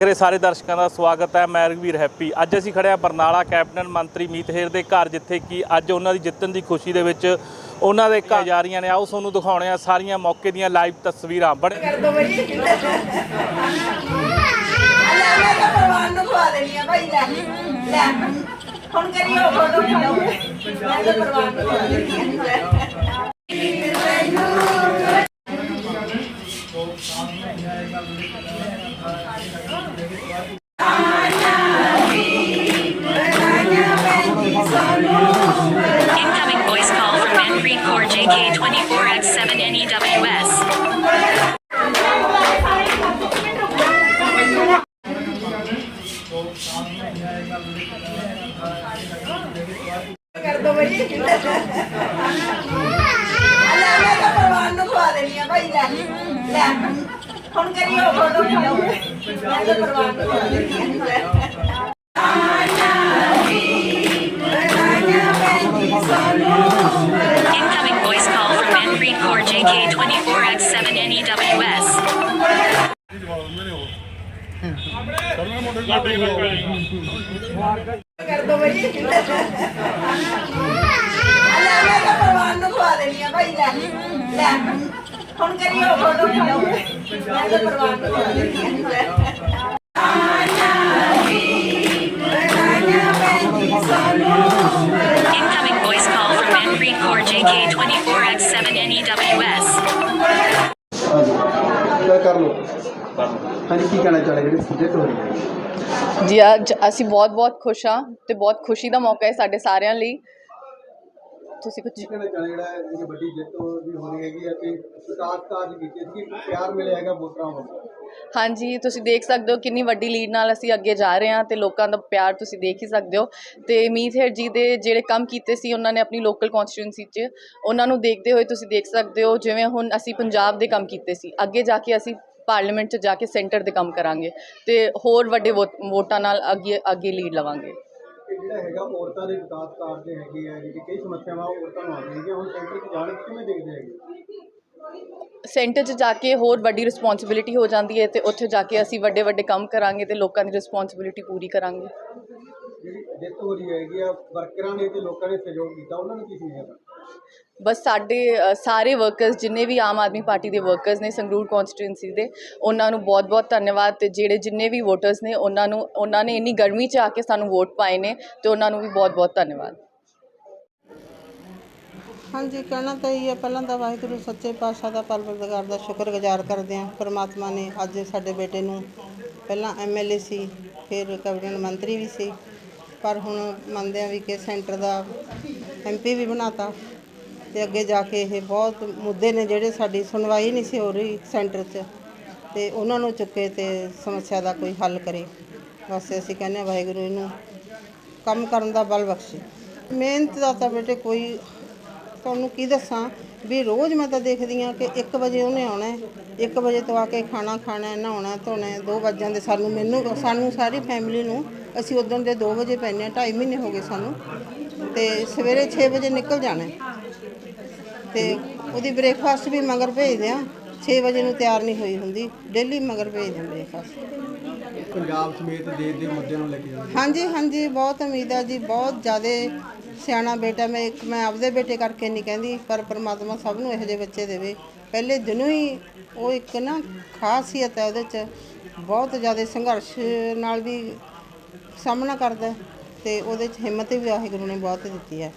ਮੇਰੇ ਸਾਰੇ ਦਰਸ਼ਕਾਂ ਦਾ ਸਵਾਗਤ ਹੈ, ਮੈਂ ਰਘਵੀਰ ਹੈਪੀ। ਅੱਜ ਅਸੀਂ ਖੜੇ ਹਾਂ ਬਰਨਾਲਾ ਕੈਪਟਨ ਮੰਤਰੀ ਮੀਤ ਹੇਰ ਦੇ ਘਰ, ਜਿੱਥੇ ਕਿ ਅੱਜ ਉਹਨਾਂ ਦੀ ਜਿੱਤਣ ਦੀ ਖੁਸ਼ੀ ਦੇ ਵਿੱਚ ਉਹਨਾਂ ਦੇ ਘਰ ਜਾ ਰਹੀਆਂ ਨੇ। ਆਓ ਤੁਹਾਨੂੰ ਦਿਖਾਉਣੇ ਆ ਸਾਰੀਆਂ ਮੌਕੇ ਦੀਆਂ ਲਾਈਵ ਤਸਵੀਰਾਂ। ਬੜੇ ਪਰਵਾਨ ਨੂੰ ਖਵਾ ਦੇਣੀ ਆ ਭਾਈ ਲੈ ਲੈ ਹੁਣ ਕਰੀਓ ਫੋਟੋ ਖਿਚਾਓ ਮੈਂ ਤਾਂ ਪਰਵਾਨ ਨੂੰ ਖਵਾ ਦੇਣੀ ਆ Incoming voice call from Mangreen Core JK24X7 ਹੁਣ ਕਰੀਓ ਫੋਟੋ ਖਿਚਾਓ ਮੈਂ ਤਾਂ ਪਰਵਾਨ ਨੂੰ ਖਵਾ ਦੇਣੀ ਆ Incoming voice call from Mangreen Core JK24X7 NEWS. ਕਰ ਦੋ ਬਈ ਲੈ ਮੈਂ ਤਾਂ ਪਰਵਾਨ ਨੂੰ ਖਵਾ ਦੇਣੀ ਆ ਭਾਈ ਲੈ ਲੈ ਹੁਣ ਕਰੀਓ ਫੋਟੋ ਖਿਚਾਓ ਮੈਂ ਤਾਂ ਪਰਵਾਨ ਨੂੰ ਖਵਾ ਦੇਣੀ ਆ Incoming voice call from Mangreen Core JK24X7 NEWS. ਤਾਂ ਕਰ ਲਓ ਹਾਂਜੀ ਕੀ ਕਹਿਣਾ ਚਾਹੁੰਦੇ ਜਿਹੜੀ ਜਿੱਤ ਹੋ ਰਹੀ ਹੈ ਜੀ ਅੱਜ ਅਸੀਂ ਬਹੁਤ ਬਹੁਤ ਖੁਸ਼ ਹਾਂ ਤੇ ਬਹੁਤ ਖੁਸ਼ੀ ਦਾ ਮੌਕਾ ਹੈ ਸਾਡੇ ਸਾਰਿਆਂ ਲਈ। ਤੁਸੀਂ ਕੁਝ ਕਹਿਣਾ ਚਾਹੁੰਦੇ ਜਿਹੜਾ ਇਹ ਵੱਡੀ ਜਿੱਤ ਵੀ ਹੋ ਰਹੀ ਹੈਗੀ ਆ ਕਿ ਵਿਕਾਸ ਕਾਰਜ ਕੀਤੇ ਸੀ ਪਿਆਰ ਮਿਲਿਆ ਹੈਗਾ ਵੋਟਰਾਂ ਵੱਲੋਂ ਹਾਂਜੀ ਤੁਸੀਂ ਦੇਖ ਸਕਦੇ ਹੋ ਕਿੰਨੀ ਵੱਡੀ ਲੀਡ ਨਾਲ ਅਸੀਂ ਅੱਗੇ ਜਾ ਰਹੇ ਹਾਂ ਤੇ ਲੋਕਾਂ ਦਾ ਪਿਆਰ ਤੁਸੀਂ ਦੇਖ ਹੀ ਸਕਦੇ ਹੋ। ਤੇ ਮੀਤ ਹੇਰ ਜੀ ਦੇ ਜਿਹੜੇ ਕੰਮ ਕੀਤੇ ਸੀ ਉਹਨਾਂ ਨੇ ਆਪਣੀ ਲੋਕਲ ਕਨਸਟੀਟਿਊਂਸੀ 'ਚ ਉਹਨਾਂ ਨੂੰ ਦੇਖਦੇ ਹੋਏ ਤੁਸੀਂ ਦੇਖ ਸਕਦੇ ਹੋ ਜਿਵੇਂ ਹੁਣ ਅਸੀਂ ਪੰਜਾਬ ਦੇ ਕੰਮ ਕੀਤੇ ਸੀ। ਅੱਗੇ ਜਾ ਕੇ ਅਸੀਂ ਪਾਰਲੀਮੈਂਟ 'ਚ ਜਾ ਕੇ ਸੈਂਟਰ ਦੇ ਕੰਮ ਕਰਾਂਗੇ ਤੇ ਹੋਰ ਵੱਡੇ ਵੋਟਾਂ ਨਾਲ ਅੱਗੇ ਅੱਗੇ ਲੀਡ ਲਵਾਂਗੇ। ਇਹ ਜਿਹੜਾ ਹੈਗਾ ਔਰਤਾਂ ਦੇ ਵਿਕਾਸ ਕਾਰਜ ਹੈਗੇ ਆ ਜਿਹੜੀ ਕਈ ਸਮੱਸਿਆਵਾਂ ਔਰਤਾਂ ਨੂੰ ਆ ਰਹੀਆਂ ਹੈਗੀਆਂ ਹੁਣ ਸੈਂਟਰ 'ਚ ਜਾਣ ਕੇ ਕਿਵੇਂ ਦੇਖਦੇ ਹੈਗੇ? ਸੈਂਟਰ 'ਚ ਜਾ ਕੇ ਹੋਰ ਵੱਡੀ ਰਿਸਪੌਂਸਿਬਿਲਿਟੀ ਹੋ ਜਾਂਦੀ ਹੈ ਤੇ ਉੱਥੇ ਜਾ ਕੇ ਅਸੀਂ ਵੱਡੇ ਵੱਡੇ ਕੰਮ ਕਰਾਂਗੇ ਤੇ ਲੋਕਾਂ ਦੀ ਰਿਸਪੌਂਸਿਬਿਲਿਟੀ ਪੂਰੀ ਕਰਾਂਗੇ। ਜਿਹੜੀ ਜਿੱਤ ਹੋ ਰਹੀ ਹੈਗੀ ਆ ਵਰਕਰਾਂ ਨੇ ਤੇ ਲੋਕਾਂ ਨੇ ਸਹਿਯੋਗ ਕੀਤਾ ਉਹਨਾਂ ਨੂੰ ਕੀ ਸੀ ਹੈਗਾ ਬਸ ਸਾਡੇ ਅ, ਸਾਰੇ ਵਰਕਰਸ ਜਿੰਨੇ ਵੀ ਆਮ ਆਦਮੀ ਪਾਰਟੀ ਦੇ ਵਰਕਰਸ ਨੇ ਸੰਗਰੂਰ ਕਨਸਟੀਟੁਐਂਸੀ ਦੇ ਉਹਨਾਂ ਨੂੰ ਬਹੁਤ-ਬਹੁਤ ਧੰਨਵਾਦ ਤੇ ਜਿਹੜੇ ਜਿੰਨੇ ਵੀ ਵੋਟਰਸ ਨੇ ਉਹਨਾਂ ਨੂੰ ਉਹਨਾਂ ਨੇ ਇੰਨੀ ਗਰਮੀ 'ਚ ਆ ਕੇ ਸਾਨੂੰ ਵੋਟ ਪਾਏ ਨੇ ਤੇ ਉਹਨਾਂ ਨੂੰ ਵੀ ਬਹੁਤ-ਬਹੁਤ ਧੰਨਵਾਦ। ਹਾਂਜੀ ਕਹਿਣਾ ਤਾਂ ਇਹ ਹੈ ਪਹਿਲਾਂ ਤਾਂ ਵਾਹਿਗੁਰੂ ਸੱਚੇ ਪਾਤਸ਼ਾਹ ਦਾ ਪਰਵਰਦਗਾਰ ਦਾ ਸ਼ੁਕਰਗੁਜ਼ਾਰ ਕਰਦੇ ਹਾਂ। ਪਰਮਾਤਮਾ ਨੇ ਅੱਜ ਸਾਡੇ ਬੇਟੇ ਨੂੰ ਪਹਿਲਾਂ ਐਮਐਲਏ ਸੀ ਫਿਰ ਕੈਬਨਿਟ ਮੰਤਰੀ ਵੀ ਸੀ ਪਰ ਹੁਣ ਮੰਨਦੇ ਆ ਵੀ ਕਿ ਸੈਂਟਰ ਦਾ ਐਮਪੀ ਵੀ ਬਣਾਤਾ ਤੇ ਅੱਗੇ ਜਾ ਕੇ ਇਹ ਬਹੁਤ ਮੁੱਦੇ ਨੇ ਜਿਹੜੇ ਸਾਡੀ ਸੁਣਵਾਈ ਨਹੀਂ ਸੀ ਹੋ ਰਹੀ ਸੈਂਟਰ 'ਚ ਤੇ ਉਹਨਾਂ ਨੂੰ ਚੁੱਕੇ ਤੇ ਸਮੱਸਿਆ ਦਾ ਕੋਈ ਹੱਲ ਕਰੇ। ਬਸ ਅਸੀਂ ਕਹਿੰਦੇ ਹਾਂ ਵਾਹਿਗੁਰੂ ਇਹਨੂੰ ਕੰਮ ਕਰਨ ਦਾ ਬਲ ਬਖਸ਼ੇ। ਮਿਹਨਤ ਦਾ ਤਾਂ ਬੇਟੇ ਕੋਈ, ਤੁਹਾਨੂੰ ਕੀ ਦੱਸਾਂ? ਵੀ ਰੋਜ਼ ਮੈਂ ਤਾਂ ਦੇਖਦੀ ਆ ਕਿ 1 ਵਜੇ ਉਹਨੇ ਆਉਣਾ ਹੈ 1 ਵਜੇ ਤੋਂ ਆ ਕੇ ਖਾਣਾ ਖਾਣਾ ਹੈ, ਨਹਾਉਣਾ ਧੋਣਾ ਹੈ, ਦੋ ਵੱਜ ਜਾਂਦੇ ਸਾਨੂੰ ਮੈਨੂੰ ਸਾਨੂੰ ਸਾਰੀ ਫੈਮਿਲੀ ਨੂੰ ਅਸੀਂ ਉਦੋਂ ਦੇ 2 ਵਜੇ ਪੈਂਦੇ ਹਾਂ 2.5 ਮਹੀਨੇ ਹੋ ਗਏ ਸਾਨੂੰ ਤੇ ਸਵੇਰੇ 6 ਵਜੇ ਨਿਕਲ ਜਾਣਾ ਹੈ। ਤੇ ਉਹਦੀ ਬ੍ਰੇਕਫਾਸਟ ਵੀ ਮਗਰ ਭੇਜਦੇ ਆ 6 ਵਜੇ ਨੂੰ ਤਿਆਰ ਨਹੀਂ ਹੋਈ ਹੁੰਦੀ ਡੇਲੀ ਮਗਰ ਭੇਜਦੇ ਹਾਂ ਬ੍ਰੇਕਫਾਸਟ ਪੰਜਾਬ ਸਮੇਤ ਦੇਸ਼ ਦੇ ਮੁੱਦਿਆਂ ਨੂੰ ਲੈ ਕੇ ਜਾਂਦੇ ਹਾਂਜੀ ਹਾਂਜੀ ਬਹੁਤ ਉਮੀਦ ਹੈ ਜੀ ਬਹੁਤ ਜ਼ਿਆਦਾ ਸਿਆਣਾ ਬੇਟਾ, ਮੈਂ ਇੱਕ, ਮੈਂ ਆਪਦੇ ਬੇਟੇ ਕਰਕੇ ਨਹੀਂ ਕਹਿੰਦੀ, ਪਰ ਪ੍ਰਮਾਤਮਾ ਸਭ ਨੂੰ ਇਹੋ ਜਿਹੇ ਬੱਚੇ ਦੇਵੇ। ਪਹਿਲੇ ਦਿਨੋਂ ਹੀ ਉਹ ਇੱਕ ਨਾ ਖਾਸੀਅਤ ਹੈ ਉਹਦੇ 'ਚ, ਬਹੁਤ ਜ਼ਿਆਦਾ ਸੰਘਰਸ਼ ਨਾਲ ਵੀ ਸਾਹਮਣਾ ਕਰਦਾ ਹੈ ਤੇ ਉਹਦੇ 'ਚ ਹਿੰਮਤ ਵੀ ਵਾਹਿਗੁਰੂ ਨੇ ਬਹੁਤ ਦਿੱਤੀ ਹੈ।